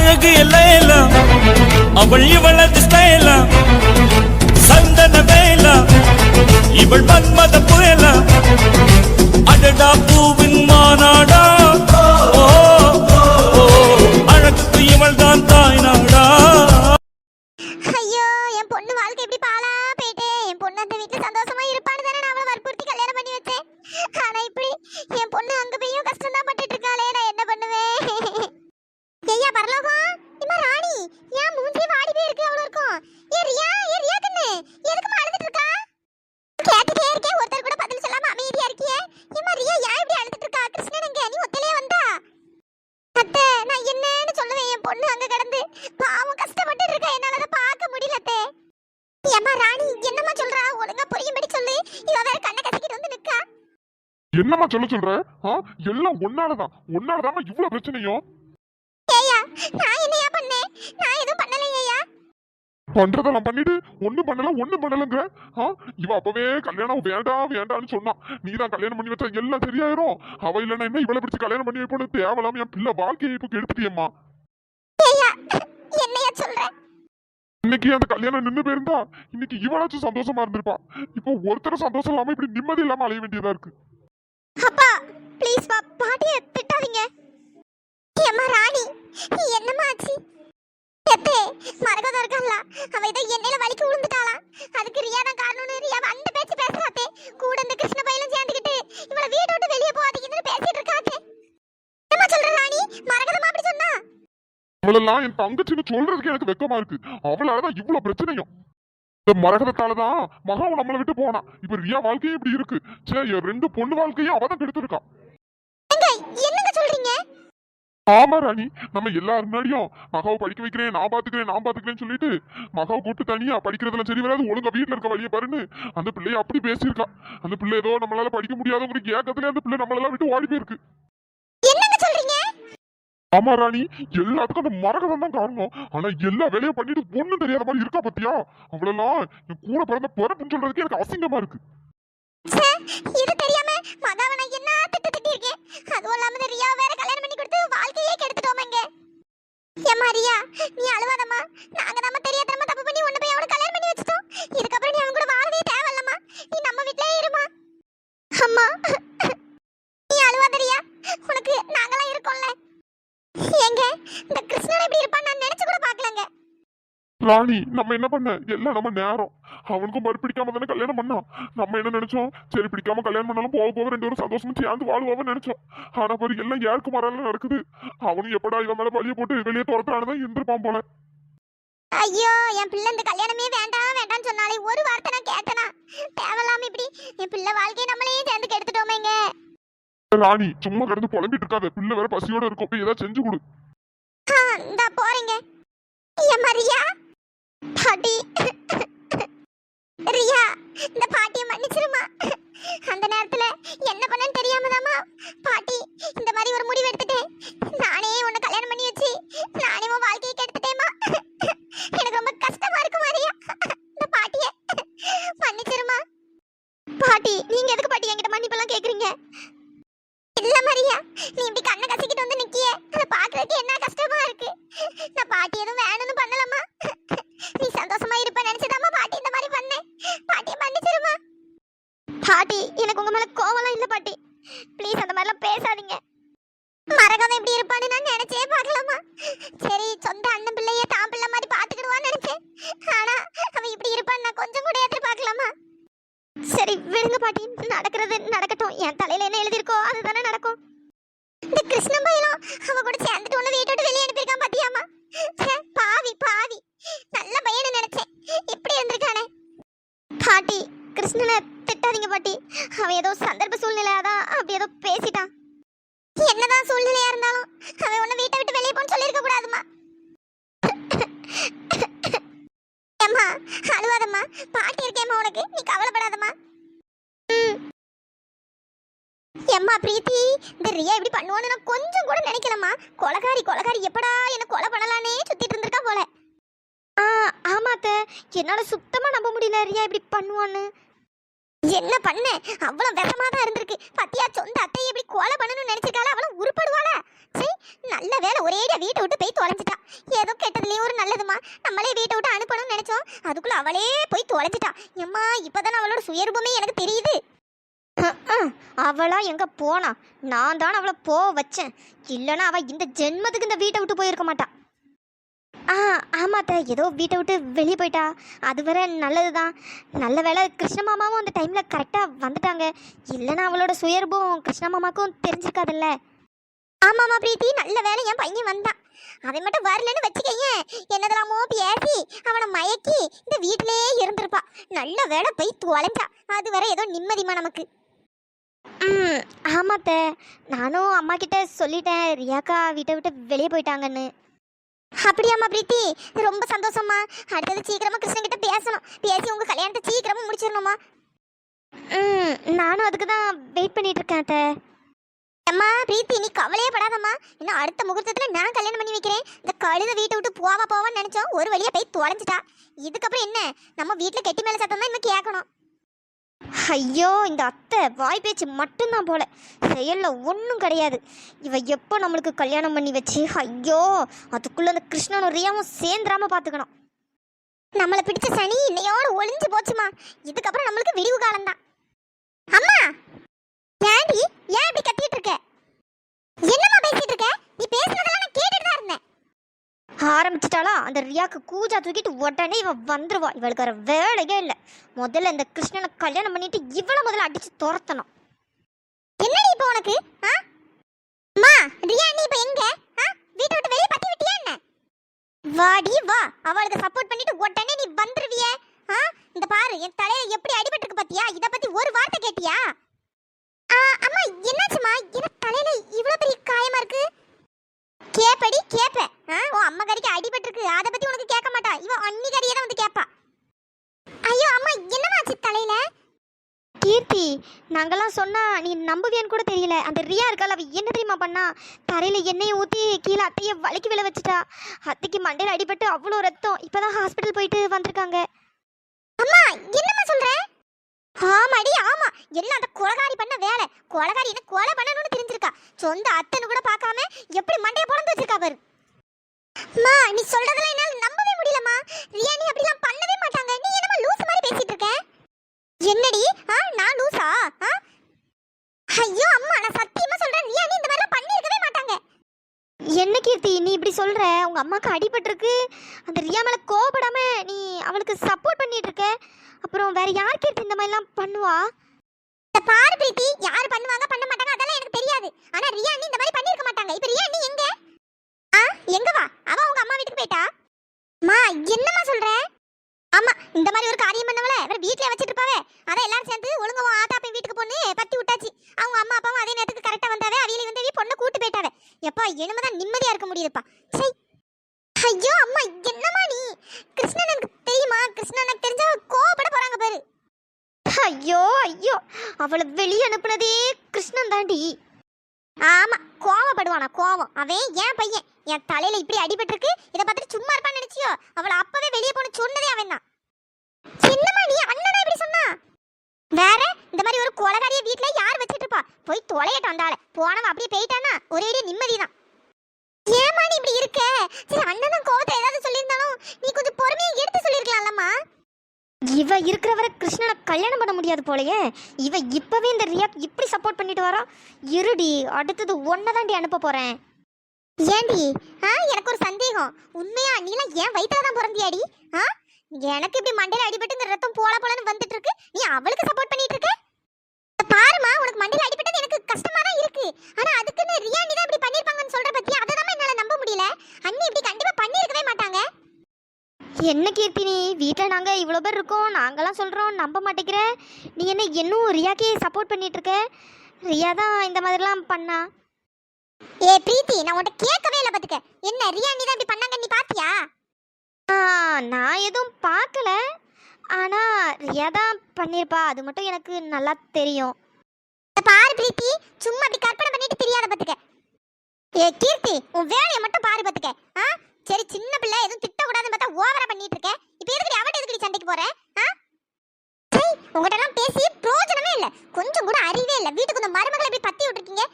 அழகு எல்லாம் அவள் இவளது ஸ்டைலா சந்தன வேலா இவள் மன்மத புயலா? அடடா பூவின் மாநாடா சொல்ல சொல்ற? ஆ எல்லாம் ஒன்னாலதான் ஒன்னாலதாம்மா இவ்வளவு பிரச்சனையும். நான் என்னையா பண்ணேன்? நான் எதுவும் பண்ணலையா பண்றதெல்லாம் பண்ணிட்டு ஒண்ணும் பண்ணல ஒண்ணும் பண்ணலங்கிற ஆ இவ அப்பவே கல்யாணம் வேண்டாம் வேண்டாம்னு சொன்னா. நீ தான் கல்யாணம் பண்ணி வச்சா எல்லாம் சரியாயிரும். அவ இல்லைன்னா என்ன இவளை பிடிச்சு கல்யாணம் பண்ணி வைப்போன்னு தேவலாம என் பிள்ளை வாழ்க்கையை இப்ப கெடுத்துட்டியம்மா. ஏய்யா என்னையா சொல்ற? இன்னைக்கு அந்த கல்யாணம் நின்னு போயிருந்தா இன்னைக்கு இவளாச்சும் சந்தோஷமா இருந்திருப்பா. இப்போ ஒருத்தர் சந்தோஷம் இல்லாம இப்படி நிம்மதி இல்லாம அலைய வேண்டியதா இருக்கு. அப்பா ப்ளீஸ் பா பாட்டிய திட்டாதீங்க. ஏம்மா ராணி என்னம்மா ஆச்சு? எத்தே மரகத இருக்கான்ல அவ ஏதோ எண்ணெயில வலிக்கு விழுந்துட்டாளா அதுக்கு ரியா தான் காரணம்னு ரியா அந்த பேச்சு பேசுறாத்தே. கூட இந்த கிருஷ்ண பையலும் சேர்ந்துக்கிட்டு இவள வீட்டை விட்டு வெளியே போகாதீங்கன்னு பேசிட்டு இருக்காத்தே. என்னம்மா சொல்ற ராணி? மரகதமா அப்படி சொன்னா? அவளெல்லாம் என் தங்கச்சின்னு சொல்றதுக்கு எனக்கு வெக்கமா இருக்கு. அவளாலதான் இவ்வளவு பிரச்சனையும். இந்த மரகதத்தாலதான் மகாவும் நம்மளை விட்டு போனா. இப்ப ரியா வாழ்க்கையும் இப்படி இருக்கு. சே ரெண்டு பொண்ணு வாழ்க்கையும் அவதான் கெடுத்திருக்கா. எங்க என்னங்க சொல்றீங்க? ஆமா ராணி. நம்ம எல்லாரும் முன்னாடியும் மகாவை படிக்க வைக்கிறேன் நான் பாத்துக்கிறேன் நான் பாத்துக்கிறேன்னு சொல்லிட்டு மகாவை கூட்டு தனியா படிக்கிறதுல சரி வராது. ஒழுங்கா வீட்டுல இருக்க வழியை பாருன்னு அந்த பிள்ளைய அப்படி பேசியிருக்கா. அந்த பிள்ளை ஏதோ நம்மளால படிக்க முடியாதவங்களுக்கு ஏக்கத்துல அந்த பிள்ளை நம்மளெல்லாம் விட்டு ஓடி போயிருக்கு. ஆமா ராணி எல்லாத்துக்கும் அந்த மரகதம் தான் காரணம். ஆனா எல்லா வேலையும் பண்ணிட்டு ஒண்ணும் தெரியாத மாதிரி இருக்கா பத்தியா? அவ்வளவுலாம் என் கூட பிறந்த பிறப்புன்னு சொல்றதுக்கு எனக்கு அசிங்கமா இருக்கு. நம்ம என்ன பண்ண? எல்லாம் நம்ம நேரம். அவனுக்கும் மறு பிடிக்காம தானே கல்யாணம் பண்ணான் நம்ம என்ன நினைச்சோம்? சரி பிடிக்காம கல்யாணம் பண்ணாலும் போக போக ரெண்டு பேரும் சந்தோஷமா சேர்ந்து வாழ்வான்னு நினைச்சோம். ஆனா பாரு எல்லாம் யாருக்கு மரம் நடக்குது? அவனும் எப்படா இவன் மேல பழிய போட்டு வெளியே துரத்தானதான் இருந்திருப்பான் போல. ஐயோ என் பிள்ளை இந்த கல்யாணமே வேண்டாம் வேண்டாம்னு சொன்னாலே ஒரு வார்த்தை நான் கேட்டனா? தேவையில்லாம இப்படி என் பிள்ளை வாழ்க்கையை நம்மளையும் சேர்ந்து கெடுத்துட்டோமேங்க ராணி சும்மா கிடந்து புலம்பிட்டு இருக்காத. பிள்ளை வேற பசியோட இருக்கும். ஏதாவது செஞ்சு கொடு. இந்தா போறேங்க. ஏம்மா ரியா பாட்டி. ரியா இந்த பாட்டியை மன்னிச்சிருமா? அந்த நேரத்துல என்ன பண்ணன்னு தெரியாமதாம்மா? பாட்டி இந்த மாதிரி ஒரு முடிவு எடுத்துட்டேன். நானே உன்னை கல்யாணம் பண்ணி வச்சு நானே உன் வாழ்க்கையை கெடுத்துட்டேமா எனக்கு ரொம்ப கஷ்டமா இருக்கு மாதிரியா இந்த பாட்டிய. மன்னிச்சிருமா? பாட்டி நீங்க எதுக்கு பாட்டி என்கிட்ட மன்னிப்பெல்லாம் கேக்குறீங்க? இல்ல மரியா நீ இப்படி கண்ணை கசக்கிட்டு வந்து நிக்கிய. அதை பாக்குறதுக்கு என்ன கஷ்டமா இருக்கு? நான் பாட்டி எதுவும் வேணும்னு பண்ணலம்மா. நீ சந்தோஷமா இருப்ப நினைச்சதாமா பாட்டி இந்த மாதிரி பண்ணேன் பாட்டி மன்னிச்சிருமா பாட்டி எனக்கு உங்க மேல கோவலாம் இல்ல பாட்டி. ப்ளீஸ் அந்த மாதிரிலாம் பேசாதீங்க. மரகதம் இப்படி இருப்பான்னு நான் நினைச்சே பார்க்கலாமா சரி சொந்த அண்ணன் பிள்ளைய தான் பிள்ளை மாதிரி பாத்துக்கிடுவான்னு நினைச்சேன். ஆனா அவன் இப்படி இருப்பான்னு நான் கொஞ்சம் கூட எதிர்பார்க்கலாமா சரி விடுங்க பாட்டி. நடக்கிறது நடக்கட்டும். என் தலையில என்ன எழுதியிருக்கோ அதுதானே நடக்கும். இந்த கிருஷ்ணன் பையனும் அவ கூட சேர்ந்துட்டு ஒண்ணு வீட்டை விட்டு வெளியே அனுப்பியிருக்கான் பாத்தியாமா ச்சே, பாவி பாவி நல்ல பையனை நினைச்சேன் இப்படி இருந்திருக்கானே பாட்டி கிருஷ்ணனை திட்டாதீங்க பாட்டி அவன் ஏதோ சந்தர்ப்ப சூழ்நிலை தான் அப்படி ஏதோ பேசிட்டான். என்னதான் சூழ்நிலையா இருந்தாலும் அவன் உன்னை வீட்டை விட்டு வெளியே போன்னு சொல்லியிருக்க கூடாதுமா அம்மா அழுவாதம்மா. பாட்டி இருக்கேம்மா உனக்கு. நீ கவலைப்படாதம்மா. எம்மா பிரீத்தி இந்த ரியா இப்படி பண்ணுவான்னு நான் கொஞ்சம் கூட நினைக்கலம்மா. கொலகாரி கொலகாரி எப்படா என்ன கொலை பண்ணலானே சுத்திட்டு இருந்திருக்கா போல. ஆ ஆமாத்த. என்னால சுத்தமா நம்ப முடியல ரியா இப்படி பண்ணுவான்னு. என்ன பண்ண? அவ்வளவு விஷமா தான் இருந்திருக்கு. பத்தியா சொந்த அத்தையை எப்படி கொலை பண்ணணும்னு நினைச்சிருக்காளா? அவளும் உருப்படுவாளா? சரி நல்ல வேலை ஒரேடியா வீட்டை விட்டு போய் தொலைஞ்சிட்டா. ஏதோ கெட்டதுலயே ஒரு நல்லதுமா நம்மளே வீட்டை விட்டு அனுப்பணும்னு நினைச்சோம். அதுக்குள்ள அவளே போய் தொலைஞ்சிட்டா. எம்மா இப்பதானே அவளோட சுயரூபமே எனக்கு தெரியுது. அவளா எங்க போனா? நான் தான் அவளை போ வச்சேன். இல்லைன்னா அவள் இந்த ஜென்மத்துக்கு இந்த வீட்டை விட்டு போயிருக்க மாட்டான் ஆ ஆமாத்த. ஏதோ வீட்டை விட்டு வெளியே போயிட்டா. அது வேற நல்லது தான் நல்ல வேலை கிருஷ்ண மாமாவும் அந்த டைமில் கரெக்டாக வந்துட்டாங்க. இல்லைன்னா அவளோட சுயர்பும் கிருஷ்ண மாமாக்கும் தெரிஞ்சிருக்காதுல்ல. ஆமாம்மா பிரீத்தி. நல்ல வேலை என் பையன் வந்தான். அவன் மட்டும் வரலன்னு வச்சுக்கையன். என்னதெல்லாமோ பேசி அவனை மயக்கி இந்த வீட்டிலேயே இருந்திருப்பா. நல்ல வேலை போய் தொலைஞ்சா அது வரை ஏதோ நிம்மதிமா நமக்கு. ம் ஆமாத்த. நானும் அம்மா கிட்ட சொல்லிட்டேன். ரியாக்கா வீட்டை விட்டு வெளியே போயிட்டாங்கன்னு. அப்படியாம்மா பிரீத்தி? ரொம்ப சந்தோஷம்மா. அடுத்தது சீக்கிரமா கிருஷ்ணன் கிட்ட பேசணும். பேசி உங்க கல்யாணத்தை சீக்கிரமா முடிச்சிடணுமா ம் நானும் அதுக்கு தான் வெயிட் பண்ணிட்டு இருக்கேன் அத்தை. அம்மா பிரீத்தி நீ கவலையே படாதம்மா. இன்னும் அடுத்த முகூர்த்தத்துல நான் கல்யாணம் பண்ணி வைக்கிறேன். இந்த கழுத வீட்டை விட்டு போவா போவான்னு நினைச்சோம். ஒரு வழியா போய் தொலைஞ்சிட்டா. இதுக்கப்புறம் என்ன? நம்ம வீட்டுல கெட்டி மேல சத்தம் தான் இன்னும் கேட்கணும் ஐயோ இந்த அத்தை வாய் பேச்சு மட்டும்தான் போல. செயல்ல ஒன்றும் கிடையாது. இவ எப்போ நம்மளுக்கு கல்யாணம் பண்ணி வச்சு ஐயோ அதுக்குள்ள அந்த கிருஷ்ணனும் ரியாவும் சேர்ந்துராம பார்த்துக்கணும் நம்மளை பிடிச்ச சனி இன்னையோட ஒளிஞ்சு போச்சுமா. இதுக்கப்புறம் நம்மளுக்கு விடிவு காலம்தான். அம்மா! ஏண்டி? ஏன் இப்படி கத்திட்டு இருக்க? என்னம்மா பேசிட்டு இருக்க? நீ பேசுனதெல்லாம் நான் கேட்டுட்டு தான் இருந்தேன் ஆரம்பிச்சிட்டாளா? அந்த ரியாக்கு கூஜா தூக்கிட்டு உடனே இவன் வந்துடுவா இவளுக்கு வர வேலையே இல்லை. முதல்ல இந்த கிருஷ்ணனை கல்யாணம் பண்ணிட்டு இவளை முதல்ல அடிச்சு துரத்தணும். என்னடி இப்போ உனக்கு? ஆ? அம்மா ரியா நீ இப்போ எங்க? ஆ? வீட்டை விட்டு வெளியே பத்தி விட்டியா என்ன? வாடி வா. அவளுக்கு சப்போர்ட் பண்ணிட்டு உடனே நீ வந்துருவியே. ஆ? இந்த பாரு என் தலையில எப்படி அடிபட்டிருக்கு பாத்தியா? இத பத்தி ஒரு வார்த்தை கேட்டியா? ஆ, அம்மா என்னாச்சுமா என்ன தலையில இவ்வளவு பெரிய காயமா இருக்கு? கேப்படி கேப்ப. உன் அம்மா கறிக்கு அடிபட்டிருக்கு. அத பத்தி உனக்கு கேட்க மாட்டா. இவ அண்ணி கறியை தான் வந்து கேப்பா. ஐயோ அம்மா என்னமாச்சு தலையில? கீர்த்தி நாங்கெல்லாம் சொன்னா நீ நம்புவியான்னு கூட தெரியல. அந்த ரியா இருக்கால அவ என்ன தெரியுமா பண்ணா? தரையில எண்ணெயை ஊத்தி கீழே அத்தைய வலிக்கு விழ வச்சுட்டா. அத்தைக்கு மண்டையில அடிபட்டு அவ்வளோ ரத்தம். இப்பதான் ஹாஸ்பிட்டல் போயிட்டு வந்திருக்காங்க. அம்மா என்னம்மா சொல்ற? ஆமாடி ஆமா. எல்லாம் அந்த கொலகாரி பண்ண வேலை? கொலகாரி என்ன கொலை பண்ணணும்னு தெரிஞ்சிருக்கா? சொந்த அத்தனை கூட பார்க்காம எப்படி மண்டைய பொழந்து வச்சிருக்கா பாரு. அம்மா நீ சொல்றதெல்லாம் என்னால நம்பவே முடியலம்மா. ரியா நீ அப்படிலாம் பண்ணவே மாட்டாங்க. நீ என்னமா லூஸ் மாதிரி பேசிட்டு இருக்க? என்னடி? ஆ நான் லூசா? ஆ? ஐயோ அம்மா நான் சத்தியமா சொல்றேன். ரியா நீ இந்த மாதிரிலாம் பண்ணிருக்க என்ன கீர்த்தி நீ இப்படி சொல்கிற உங்கள் அம்மாவுக்கு அடிபட்டிருக்கு. அந்த ரியா மேலே கோபடாமல் நீ அவளுக்கு சப்போர்ட் பண்ணிட்டு இருக்க அப்புறம் வேற யார் கீர்த்தி இந்த மாதிரிலாம் பண்ணுவா? இந்த பாரு பிரீத்தி. யார் பண்ணுவாங்க பண்ண மாட்டாங்க அதெல்லாம் எனக்கு தெரியாது. ஆனா ரியா நீ இந்த மாதிரி பண்ணிருக்க மாட்டாங்க. இப்போ ரியா நீ எங்க? ஆ எங்க வா? அவ உங்க அம்மா வீட்டுக்கு போயிட்டா? மா என்னம்மா சொல்ற? ஆமா இந்த மாதிரி ஒரு காரியம் பண்ணவள வேற வீட்லயே வச்சிட்டு இருப்பாவே அதான் எல்லாரும் சேர்ந்து ஒழுங்கா உன் போய் வீட்டுக்கு பொண்ணு பத்தி விட்டாச்சு. அவங்க அம்மா அப்பாவும் அதே நேரத்துக்கு கரெக்டா வந்தாவே அவியலை வந்து பொண்ணை கூட்டு போயிட்டாவே. எப்பா இனிமேதான் நிம்மதியா இருக்க முடியுதுப்பா. சை. ஐயோ அம்மா என்னம்மா நீ? கிருஷ்ணன் எனக்கு தெரியுமா? கிருஷ்ணன் எனக்கு தெரிஞ்சா கோவப்பட போறாங்க பாரு. ஐயோ ஐயோ அவளை வெளியே அனுப்புனதே கிருஷ்ணன் தாண்டி. ஆமா கோவப்படுவானா கோவம். அவன் என் பையன். என் தலையில இப்படி அடிபட்டுருக்கு இதை பார்த்துட்டு சும்மா இருப்பான்னு நினைச்சியோ? அவளை அப்பவே வெளியே போன சொன்னதே அவன் தான். என்னம்மா நீ அண்ணனா இப்படி சொன்னா? வேற இந்த மாதிரி ஒரு கொலகாரிய வீட்ல யார் வச்சிட்டு இருப்பா? போய் தொலையட்டும் அந்த ஆளை. போனவன் அப்படியே போயிட்டானா ஒரே நிம்மதிதான் ஏமா நீ இப்படி இருக்க? சரி அண்ணன் தான் கோவத்தை ஏதாவது சொல்லியிருந்தாலும் நீ கொஞ்சம் பொறுமையா எடுத்து சொல்லியிருக்கலாம்லம்மா. இவ இருக்கிறவரை கிருஷ்ணனை கல்யாணம் பண்ண முடியாது போலயே. இவ இப்பவே இந்த ரியாக் இப்படி சப்போர்ட் பண்ணிட்டு வரா? இருடி அடுத்தது ஒன்ன தாண்டி அனுப்ப போறேன். ஏண்டி? ஆ எனக்கு ஒரு சந்தேகம். உண்மையா நீலாம் ஏன் வயித்துல தான் பிறந்தியாடி? ஆ? எனக்கு இப்படி மண்டையில அடிபட்டு இந்த ரத்தம் போல போலன்னு வந்துட்டு இருக்கு நீ அவளுக்கு சப்போர்ட் பண்ணிட்டு இருக்க பாருமா உனக்கு மண்டையில அடிபட்டது எனக்கு கஷ்டமா தான் இருக்கு. ஆனா அதுக்குன்னு ரியா நீ தான் இப்படி பண்ணிருப்பாங்கன்னு சொல்ற பத்தி அதை தான் என்னால நம்ப முடியல. அண்ணி இப்படி என்ன கீர்த்தினி வீட்டில் நாங்கள் இவ்வளோ பேர் இருக்கோம். நாங்களாம் சொல்கிறோம் நம்ப மாட்டேங்கிற. நீ என்ன இன்னும் ரியாக்கே சப்போர்ட் பண்ணிட்டு இருக்க ரியா தான் இந்த மாதிரிலாம் பண்ணா. ஏ பிரீத்தி நான் உன்கிட்ட கேட்கவே இல்லை பார்த்துக்க என்ன ரியா நீ தான் இப்படி பண்ணாங்க நீ பாத்தியா? நான் எதுவும் பார்க்கல ஆனால் ரியா தான் பண்ணியிருப்பா அது மட்டும் எனக்கு நல்லா தெரியும். பாரு பிரீத்தி. சும்மா அப்படி கற்பனை பண்ணிட்டு தெரியாத பார்த்துக்க ஏ கீர்த்தி உன் வேலையை மட்டும் பாரு பார்த்துக்க ஆ சரி சின்ன பிள்ளை எதுவும் திட்டக்கூடாதுன்னு பார்த்தா ஓவரா பண்ணிட்டு இருக்க இப்போ எதுக்கு அவட்ட எதுக்கு சண்டைக்கு போற ஆ சரி உங்ககிட்ட எல்லாம் பேசி ப்ரோ கொஞ்சம் கூட அறிவே இல்ல வீட்டுக்கு இந்த மருமகளை எப்படி பத்தி விட்டுருக்கீங்க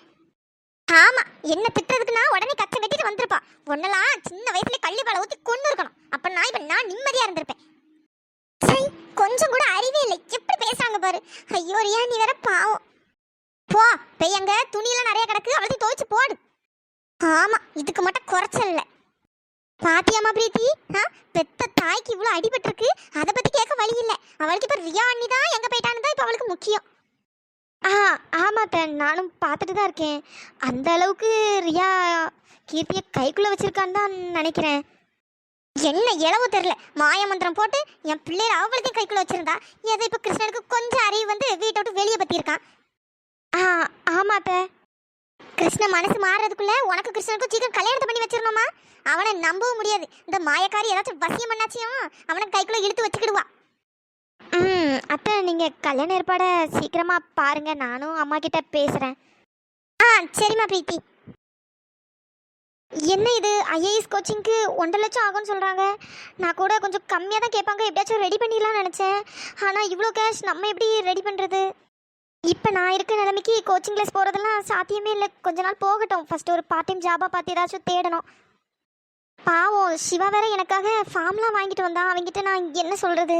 ஆமா என்ன திட்டுறதுக்கு நான் உடனே கச்சம் கட்டிட்டு வந்திருப்பா உன்னெல்லாம் சின்ன வயசுல கள்ளி பாலை ஊத்தி கொண்டு இருக்கணும் அப்ப நான் இப்ப நான் நிம்மதியா இருந்திருப்பேன் சரி கொஞ்சம் கூட அறிவே இல்லை எப்படி பேசுறாங்க பாரு ஐயோ ரியா நீ வேற பாவம் போ போய் அங்க துணியெல்லாம் நிறைய கிடக்கு அவளுக்கு துவைச்சு போடு ஆமா இதுக்கு மட்டும் குறைச்சல் இல்ல பாத்தியாமா பிரீத்தி ஆ பெத்த அடிபட்டிருக்கு. அதை பற்றி கேட்க வழி இல்லை. அவளுக்கு இப்போ ரியா அண்ணி தான் எங்கே போயிட்டான்னு தான் இப்போ அவளுக்கு முக்கியம். ஆ ஆமாத்த நானும் பார்த்துட்டு தான் இருக்கேன். அந்த அளவுக்கு ரியா கீர்த்தியை கைக்குள்ளே வச்சுருக்கான்னு தான் நினைக்கிறேன். என்ன இளவு தெரியல. மாய மந்திரம் போட்டு என் பிள்ளைய அவளுக்கும் கைக்குள்ளே வச்சுருந்தா ஏதோ இப்போ கிருஷ்ணனுக்கு கொஞ்சம் அறிவு வந்து வீட்டை விட்டு வெளியே பற்றியிருக்கான் ஆ ஆமாப்ப கிருஷ்ண மனசு மாறுறதுக்குள்ள உனக்கு கிருஷ்ணனுக்கும் சீக்கிரம் கல்யாணத்தை பண்ணி வச்சிடணுமா? அவனை நம்பவும் முடியாது. இந்த மாயக்காரி ஏதாச்சும் வசியம் பண்ணாச்சியும் அவனை கைக்குள்ள இழுத்து வச்சுக்கிடுவா. ம் அத்தை நீங்கள் கல்யாண ஏற்பாடை சீக்கிரமாக பாருங்க. நானும் அம்மா கிட்ட பேசுகிறேன் ஆ சரிம்மா பிரீத்தி. என்ன இது? ஐஏஎஸ் கோச்சிங்க்கு ஒன்றரை லட்சம் ஆகும்னு சொல்கிறாங்க நான் கூட கொஞ்சம் கம்மியாக தான் கேட்பாங்க. எப்படியாச்சும் ரெடி பண்ணிடலாம்னு நினச்சேன். ஆனால் இவ்வளோ கேஷ் நம்ம எப்படி ரெடி பண்ணுறது இப்போ நான் இருக்க நிலைமைக்கு கோச்சிங் கிளாஸ் போகிறதெல்லாம் சாத்தியமே இல்லை. கொஞ்ச நாள் போகட்டும். ஃபஸ்ட்டு ஒரு பார்ட் டைம் ஜாபாக பார்த்து ஏதாச்சும் தேடணும். பாவம் சிவா வேற எனக்காக ஃபார்ம்லாம் வாங்கிட்டு வந்தான் அவங்கிட்ட நான் என்ன சொல்கிறது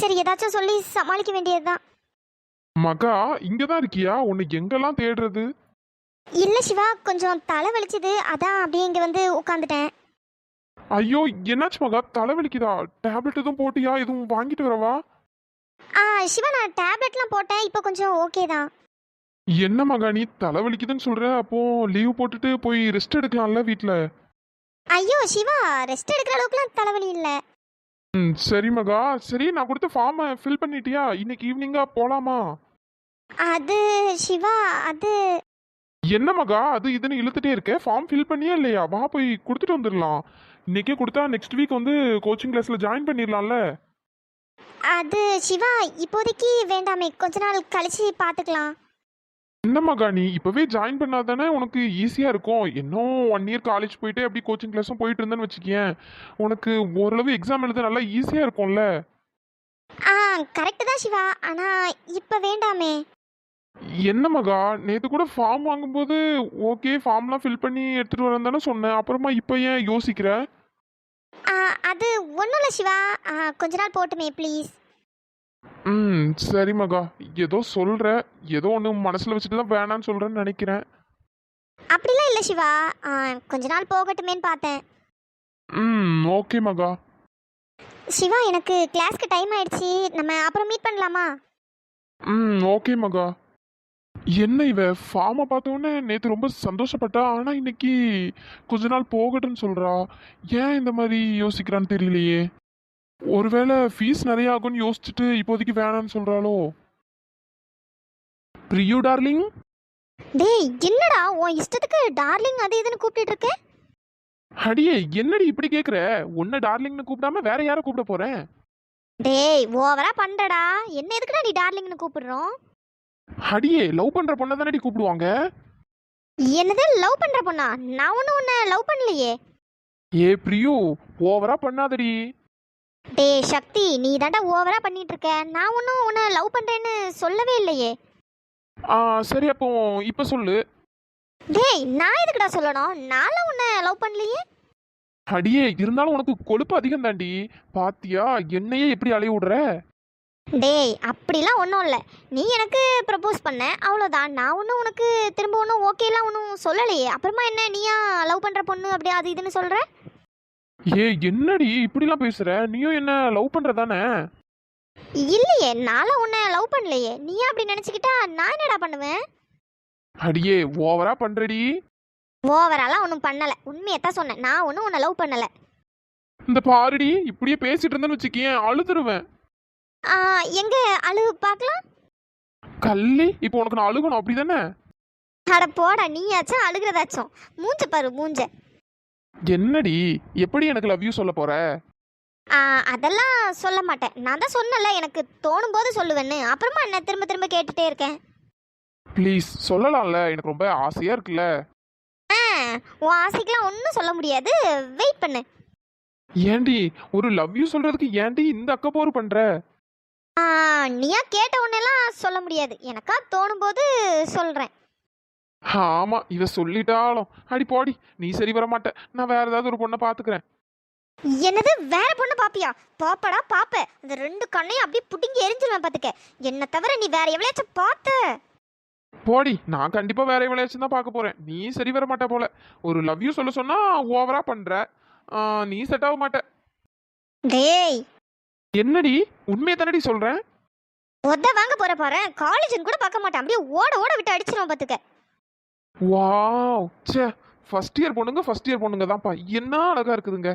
சரி ஏதாச்சும் சொல்லி சமாளிக்க வேண்டியது தான் மகா இங்கதான் இருக்கியா? உன்னை எங்கெல்லாம் தேடுறது? இல்லை சிவா கொஞ்சம் தலை வலிச்சுது. அதான் அப்படியே இங்கே வந்து உட்காந்துட்டேன் ஐயோ என்னாச்சு மகா? தலைவலிக்குதா டேப்லெட் எதுவும் போட்டியா? எதுவும் வாங்கிட்டு வரவா? ஆ சிவா நான் டேப்லெட்லாம் போட்டேன். இப்போ கொஞ்சம் ஓகே தான். என்ன மகா நீ தலைவலிக்குதுன்னு சொல்ற? அப்போ லீவ் போட்டுட்டு போய் ரெஸ்ட் எடுக்கலாம்ல வீட்ல? ஐயோ சிவா ரெஸ்ட் எடுக்கிற அளவுக்குலாம் தலைவலி இல்லை. ம் சரி மகா. சரி நான் கொடுத்த ஃபார்மை ஃபில் பண்ணிட்டியா? இன்னைக்கு ஈவினிங்கா போலாமா? அது சிவா அது. என்ன மகா? அது இதுன்னு இழுத்துட்டே இருக்க? ஃபார்ம் ஃபில் பண்ணியா இல்லையா? வா போய் கொடுத்துட்டு வந்துடலாம். இன்னைக்கே கொடுத்தா நெக்ஸ்ட் வீக் வந்து கோச்சிங் கிளாஸ்ல ஜாயின் பண்ணிடலாம்ல? அது சிவா இப்போதைக்கு வேண்டாமே. கொஞ்ச நாள் கழிச்சு பார்த்துக்கலாம் என்ன மகா நீ? இப்பவே ஜாயின் பண்ணாதானே உனக்கு ஈஸியா இருக்கும். இன்னும் ஒன் இயர் காலேஜ் போயிட்டு அப்படியே கோச்சிங் கிளாஸும் போயிட்டு இருந்தேன்னு வச்சுக்கேன். உனக்கு ஓரளவு எக்ஸாம் எழுத நல்லா ஈஸியா இருக்கும்ல. ஆ கரெக்டு தான் சிவா. ஆனால் இப்போ வேண்டாமே. என்ன மகா? நேத்து கூட ஃபார்ம் வாங்கும்போது ஓகே ஃபார்ம்லாம் ஃபில் பண்ணி எடுத்துட்டு வரேன் தானே சொன்னேன். அப்புறமா இப்போ ஏன் யோசிக்கிற? ஆ, அது ஒன்றும் இல்லை சிவா கொஞ்ச நாள் போட்டுமே ப்ளீஸ். ம் சரி மகா. ஏதோ சொல்ற. ஏதோ ஒன்று மனசுல வச்சுட்டு தான் வேணான்னு சொல்றேன்னு நினைக்கிறேன். அப்படிலாம் இல்லை சிவா. கொஞ்ச நாள் போகட்டுமேன்னு பார்த்தேன். ம் ஓகே மகா. சிவா எனக்கு கிளாஸ்க்கு டைம் ஆயிடுச்சு. நம்ம அப்புறம் மீட் பண்ணலாமா? ம் ஓகே மகா. என்ன இவ? ஃபார்மை பார்த்தோன்னே நேற்று ரொம்ப சந்தோஷப்பட்டா. ஆனால் இன்னைக்கு கொஞ்ச நாள் போகட்டும்னு சொல்றா. ஏன் இந்த மாதிரி யோசிக்கிறான்னு தெரியலையே. ஒருவேளை ஃபீஸ் நிறைய ஆகும்னு யோசிச்சுட்டு இப்போதைக்கு வேணாம்னு சொல்றாளோ? பிரியு டார்லிங்? டேய் என்னடா? உன் இஷ்டத்துக்கு டார்லிங் அது இதுன்னு கூப்பிட்டுட்டு இருக்க? அடியே என்னடி இப்படி கேக்குற? உன்னை டார்லிங்னு கூப்பிடாம வேற யாரை கூப்பிட போறேன் டேய் ஓவரா பண்றடா. என்ன எதுக்குடா நீ டார்லிங்னு கூப்பிடுறோம்? அடியே லவ் பண்ற பொண்ணை தானடி கூப்பிடுவாங்க? என்னது லவ் பண்ற பொண்ணா? நான் ஒன்றும் உன்னை லவ் பண்ணலையே. ஏ பிரியு ஓவரா பண்ணாதடி. டேய் சக்தி நீ தாண்டா ஓவரா பண்ணிட்டு இருக்க நான் ஒன்றும் உன்னை லவ் பண்றேன்னு சொல்லவே இல்லையே. ஆ சரி அப்போ இப்ப சொல்லு. டேய் நான் எதுக்குடா சொல்லணும்? நான்லாம் உன்னை லவ் பண்ணலையே. அடியே இருந்தாலும் உனக்கு கொழுப்பு அதிகம் தாண்டி பாத்தியா என்னையே எப்படி அலைய விடுற? டேய் அப்படிலாம் ஒன்றும் இல்லை. நீ எனக்கு ப்ரப்போஸ் பண்ண அவ்வளோதான் நான் ஒன்றும் உனக்கு திரும்ப ஒன்றும் ஓகேலாம் ஒன்றும் சொல்லலையே. அப்புறமா என்ன நீயா லவ் பண்ணுற பொண்ணு அப்படி அது இதுன்னு சொல்கிற ஏ என்னடி இப்படிலாம் பேசுற? நீயும் என்ன லவ் பண்ற தானே இல்லையே நான்லாம் உன்னை லவ் பண்ணலையே. நீயா அப்படி நினச்சிக்கிட்டா? நான் என்னடா பண்ணுவேன்? அடியே ஓவரா பண்றடி. ஓவராலாம் ஒன்றும் பண்ணலை. உண்மையை தான் சொன்னேன். நான் ஒன்றும் உன்னை லவ் பண்ணலை. இந்த பாருடி இப்படியே பேசிட்டு இருந்தேன்னு வச்சுக்கேன் அழுதுருவேன். எங்க அழு பார்க்கலாம்? கள்ளி இப்போ உனக்கு நான் அழுகணும் அப்படிதானே? அட போடா நீயாச்சும் அழுகிறதாச்சும். மூஞ்ச பாரு மூஞ்ச. என்னடி எப்படி எனக்கு லவ் யூ சொல்ல போற? அதெல்லாம் சொல்ல மாட்டேன். நான் தான் சொன்னல எனக்கு தோணும் போது சொல்லுவேன்னு. அப்புறமா என்ன திரும்ப திரும்ப கேட்டுட்டே இருக்கேன்? ப்ளீஸ் சொல்லலாம்ல. எனக்கு ரொம்ப ஆசையா இருக்குல்ல. ஆ உன் ஆசைக்கெல்லாம் ஒன்றும் சொல்ல முடியாது. வெயிட் பண்ணு. ஏண்டி ஒரு லவ் யூ சொல்றதுக்கு ஏண்டி இந்த அக்கப்போர் பண்ற? ஆ, நீயா கேட்ட உடனேலாம் சொல்ல முடியாது. எனக்கா தோணும் போது சொல்கிறேன் ஆமா இவ சொல்லிட்டாலும். அடி போடி நீ சரி வர மாட்ட நான் வேற ஏதாவது ஒரு பொண்ணை பாத்துக்கிறேன். என்னது வேற பொண்ணு பாப்பியா? பாப்படா பாப்ப. அந்த ரெண்டு கண்ணையும் அப்படியே புடுங்கி எரிஞ்சிருவேன் பாத்துக்க. என்ன தவிர நீ வேற எவ்வளோச்சும் பார்த்த போடி நான் கண்டிப்பா வேற எவ்வளவு தான் பார்க்க போறேன். நீ சரி வர மாட்ட போல. ஒரு லவ் யூ சொல்ல சொன்னா ஓவரா பண்ற. ஆ, நீ செட் ஆக மாட்ட டேய் என்னடி? உண்மையை தானடி சொல்றேன்? ஒத்த வாங்க போற பாரு. காலேஜ்னு கூட பார்க்க மாட்டேன். அப்படியே ஓட ஓட விட்டு அடிச்சிருவோம் பாத்துக்க. வாவ். ச்சே. ஃபர்ஸ்ட் இயர் பொண்ணுங்க ஃபர்ஸ்ட் இயர் பொண்ணுங்க தான்ப்பா. என்ன அழகா இருக்குதுங்க.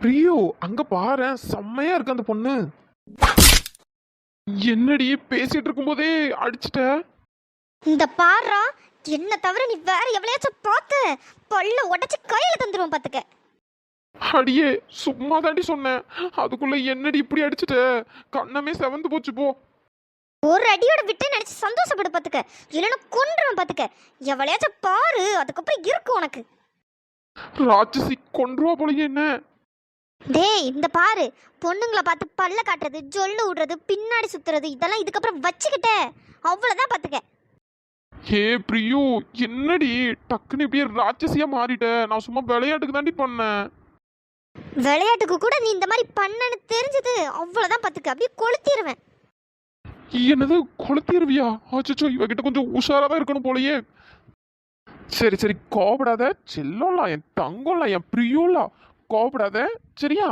பிரியோ அங்க பாரு. செம்மையா இருக்கு அந்த பொண்ணு. என்னடி பேசிட்டு இருக்கும்போதே அடிச்சிட்ட? இந்த பாரா என்ன தவிர நீ வேற எவ்வளோச்சும் பார்த்த பல்ல உடைச்சு கையில தந்துருவோம் பாத்துக்க. அடியே சும்மா தாண்டி சொன்னேன். அதுக்குள்ள என்னடி இப்படி அடிச்சிட்ட? கண்ணமே செவந்து போச்சு போ. ஒரு அடியோட விட்டு நினைச்சு சந்தோஷப்படு பாத்துக்க. இல்லைன்னா கொன்றுவேன் பாத்துக்க. எவ்வளோச்சும் பாரு அதுக்கப்புறம் இருக்கு உனக்கு. ராட்சசி கொன்றுவா போலயே என்ன? டேய் இந்த பாரு. பொண்ணுங்களை பார்த்து பல்ல காட்டுறது ஜொல்லு விடுறது பின்னாடி சுத்துறது இதெல்லாம் இதுக்கப்புறம் வச்சுக்கிட்ட. அவ்வளோதான் பாத்துக்க. ஏ பிரியு என்னடி? டக்குன்னு இப்படியே ராட்சசியா மாறிட்ட. நான் சும்மா விளையாட்டுக்கு தாண்டி பண்ணேன். விளையாட்டுக்கு கூட நீ இந்த மாதிரி பண்ணன்னு தெரிஞ்சது அவ்வளோதான் பாத்துக்க. அப்படியே கொளுத்திடுவேன் என்னது கொளுத்திருவியா? அச்சோ இவகிட்ட கொஞ்சம் உஷாரா தான் இருக்கணும் போலயே. சரி சரி கோபப்படாத செல்லம்லாம் என் தங்கம்லாம் என் பிரியோலாம் கோபப்படாத சரியா?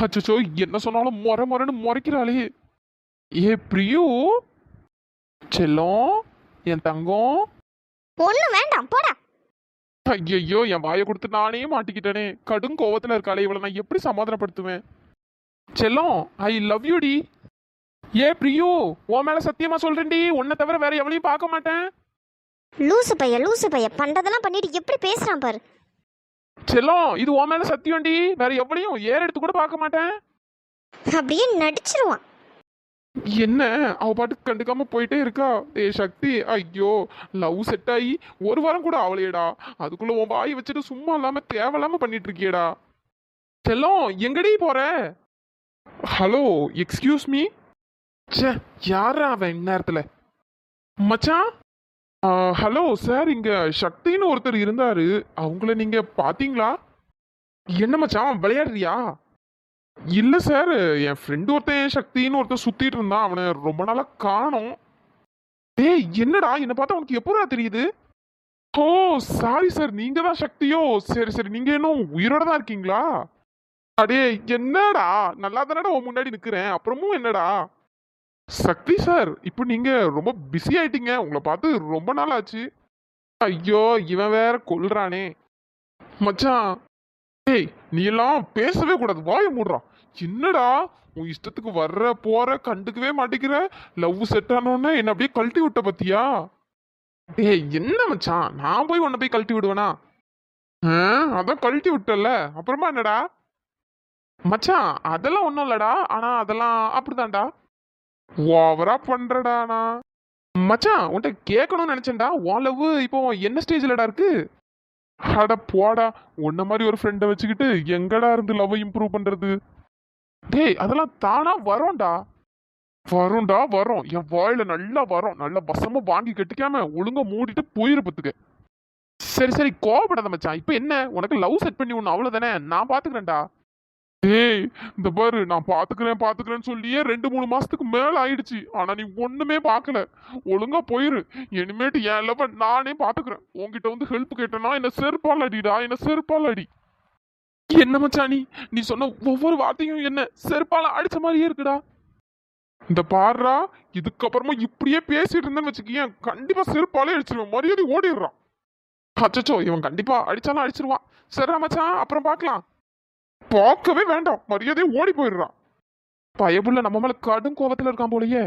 அச்சோ என்ன சொன்னாலும் முறை முறைன்னு முறைக்கிறாளே. ஏ பிரியு? செல்லம் என் தங்கம் ஒன்றும் வேண்டாம் போடா. ஐயோ என் வாயை கொடுத்து நானே மாட்டிக்கிட்டேனே. கடும் கோவத்துல இருக்காளே இவளை நான் எப்படி சமாதானப்படுத்துவேன்? செல்லம் ஐ லவ் யூ டி. ஏ பிரியு உன் மேல சத்தியமா சொல்றேன்டி உன்னை தவிர வேற எவளையும் பார்க்க மாட்டேன். லூசு பைய லூசு பைய. பண்றதெல்லாம் பண்ணிட்டு எப்படி பேசுறான் பாரு. செல்லம் இது உன் மேல சத்தியம்டி வேற எவளையும் ஏற எடுத்து கூட பார்க்க மாட்டேன். அப்படியே நடிச்சிருவான். என்ன? அவ பாட்டுக்கு கண்டுக்காம போயிட்டே இருக்கா? ஏ சக்தி ஐயோ லவ் செட் ஆகி ஒரு வாரம் கூட அவளையடா அதுக்குள்ள உன் வாய் வச்சுட்டு சும்மா இல்லாம தேவையில்லாம பண்ணிட்டு இருக்கியடா செல்லம் எங்கடி போற? ஹலோ எக்ஸ்கியூஸ் மீ ச்சே யாரா அவன் இந்நேரத்துல மச்சான்? ஹலோ சார் இங்க சக்தின்னு ஒருத்தர் இருந்தாரு. அவங்கள நீங்க பாத்தீங்களா என்ன மச்சான் விளையாடுறியா? இல்லை சார். என் ஃப்ரெண்டு ஒருத்தன் சக்தின்னு ஒருத்தன் சுத்திட்டு இருந்தான். அவனை ரொம்ப நாளா காணோம். டேய் என்னடா? என்னை பார்த்தா உனக்கு எப்போடா தெரியுது? ஓ சாரி சார் நீங்க தான் சக்தியோ? சரி சரி. நீங்க இன்னும் உயிரோட தான் இருக்கீங்களா? அடே என்னடா? நல்லா தானடா உன் முன்னாடி நிக்கிறேன். அப்புறமும் என்னடா? சக்தி சார் இப்போ நீங்க ரொம்ப பிஸி ஆயிட்டீங்க. உங்களை பார்த்து ரொம்ப நாள் ஆச்சு. ஐயோ இவன் வேற கொல்றானே. மச்சான் ஏய் நீ எல்லாம் பேசவே கூடாது. வாய் மூடுறான் என்னடா உன் இஷ்டத்துக்கு வர்ற போற கண்டுக்கவே மாட்டேங்கிற லவ் செட் ஆனோடனே என்ன அப்படியே கழட்டி விட்ட பத்தியா? ஏய் என்ன மச்சான்? நான் போய் உன்னை போய் கழட்டி விடுவேனா? ஆ, அதான் கழட்டி விட்டல. அப்புறமா என்னடா? மச்சான் அதெல்லாம் ஒன்றும் இல்லடா. ஆனா அதெல்லாம் அப்படிதான்டா. ஓவரா பண்றடா நான். மச்சான் உன்கிட்ட கேட்கணும்னு நினைச்சேன்டா. உன் லவ் இப்போ என்ன ஸ்டேஜ்லடா இருக்கு? அட போடா உன்ன மாதிரி ஒரு ஃப்ரெண்டை வச்சுக்கிட்டு எங்கடா இருந்து லவ் இம்ப்ரூவ் பண்றது? டேய் அதெல்லாம் தானா வரும்டா. வரும்டா வரும். என் வாயில நல்லா வரும். நல்லா வசமா வாங்கி கட்டிக்காம ஒழுங்கா மூடிட்டு போயிரு சரி சரி கோபப்படாத மச்சான். இப்போ என்ன? உனக்கு லவ் செட் பண்ணி ஒன்று அவ்வளோதானே நான் பார்த்துக்கிறேன்டா டேய் இந்த பாரு நான் பாத்துக்கிறேன் பாத்துக்கிறேன்னு சொல்லியே ரெண்டு மூணு மாசத்துக்கு மேல ஆயிடுச்சு. ஆனா நீ ஒண்ணுமே பார்க்கல ஒழுங்கா போயிரு. இனிமேட்டு என் லவ் நானே பாத்துக்கிறேன். உன்கிட்ட வந்து ஹெல்ப் கேட்டேன்னா என்ன செருப்பால் அடிடா என்ன செருப்பால் அடி என்ன மச்சானி? நீ நீ சொன்ன ஒவ்வொரு வார்த்தையும் என்ன செருப்பால அடிச்ச மாதிரியே இருக்குடா. இந்த பாருடா இதுக்கப்புறமா இப்படியே பேசிட்டு இருந்தேன்னு வச்சுக்கேன் கண்டிப்பா செருப்பாலே அடிச்சிருவேன். மரியாதை ஓடிடுறான். அச்சோ இவன் கண்டிப்பா அடிச்சாலும் அடிச்சிருவான். சரி மச்சான் அப்புறம் பார்க்கலாம் பார்க்கவே வேண்டாம். மரியாதையே ஓடி போயிடுறான். பயபுள்ள நம்ம மேல கடும் கோபத்துல இருக்கான் போலயே.